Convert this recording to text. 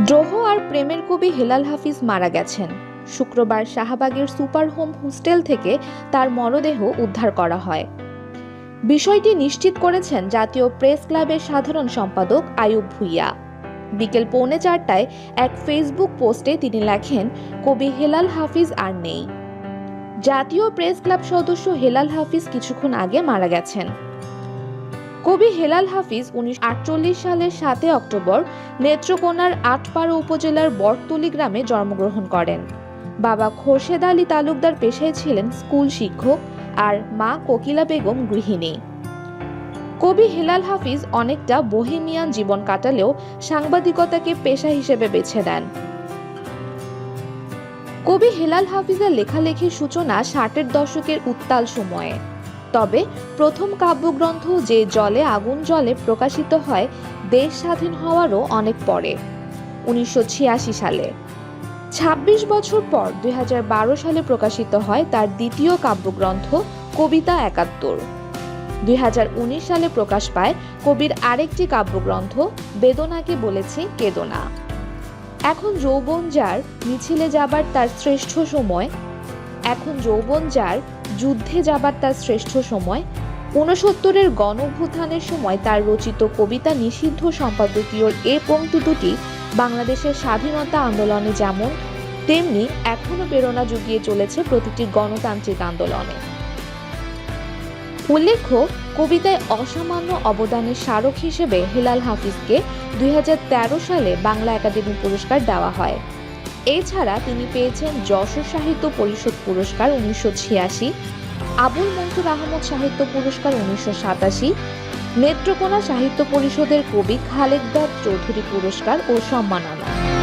দ্রোহ আর প্রেমের কবি হেলাল হাফিজ মারা গেছেন। শুক্রবার শাহবাগের সুপার হোম হোস্টেল থেকে তার মরদেহ উদ্ধার করা হয়। বিষয়টি নিশ্চিত করেছেন জাতীয় প্রেস ক্লাবের সাধারণ সম্পাদক আয়ুব ভুইয়া। বিকেল পৌনে চারটায় এক ফেসবুক পোস্টে তিনি লেখেন, কবি হেলাল হাফিজ আর নেই। জাতীয় প্রেস ক্লাব সদস্য হেলাল হাফিজ কিছুক্ষণ আগে মারা গেছেন। কবি হেলাল হাফিজ উনিশশো আটচল্লিশ সালের সাতই অক্টোবর নেত্রকোনার আটপাড়া উপজেলার বটতলি গ্রামে জন্মগ্রহণ করেন। বাবা খোরশেদ আলী তালুকদার পেশায় ছিলেন স্কুল শিক্ষক আর মা কোকিলা বেগম গৃহিণী। কবি হেলাল হাফিজ অনেকটা বহেমিয়ান জীবন কাটালেও সাংবাদিকতাকে পেশা হিসেবে বেছে নেন। কবি হেলাল হাফিজের লেখালেখির সূচনা ষাটের দশকের উত্তাল সময়ে। তবে প্রথম কাব্যগ্রন্থ যে জলে আগুন জলে প্রকাশিত হয়, দেশ স্বাধীন হওয়ারও অনেক পরে, উনিশশো ছিয়াশি সালে। ২৬ বছর পর দুই সালে প্রকাশিত হয় তার দ্বিতীয় কাব্যগ্রন্থ, কবিতা একাত্তর। দুই সালে প্রকাশ পায় কবির আরেকটি কাব্যগ্রন্থ, বেদনাকে বলেছি কেদনা। এখন যৌবন যার, মিছিলে যাবার তার শ্রেষ্ঠ সময় এখন যৌবন যার, যুদ্ধে যাবার তার শ্রেষ্ঠ সময়, ঊনসত্তরের গণভ্যুত্থানের সময় তার রচিত কবিতা নিষিদ্ধ সম্পাদকীয় এ পংক্তি দুটি বাংলাদেশের স্বাধীনতা আন্দোলনে যেমন, তেমনি এখনও প্রেরণা জুগিয়ে চলেছে প্রতিটি গণতান্ত্রিক আন্দোলনে। উল্লেখ্য, কবিতায় অসামান্য অবদানের স্মারক হিসেবে হেলাল হাফিজকে দুই হাজার তেরো সালে বাংলা একাডেমি পুরস্কার দেওয়া হয়। এছাড়া তিনি পেয়েছেন যশোর সাহিত্য পরিষদ পুরস্কার উনিশশো ছিয়াশি, আবুল মনসুর আহমদ সাহিত্য পুরস্কার উনিশশো সাতাশি, নেত্রকোনা সাহিত্য পরিষদের কবি খালেকদার চৌধুরী পুরস্কার ও সম্মাননা।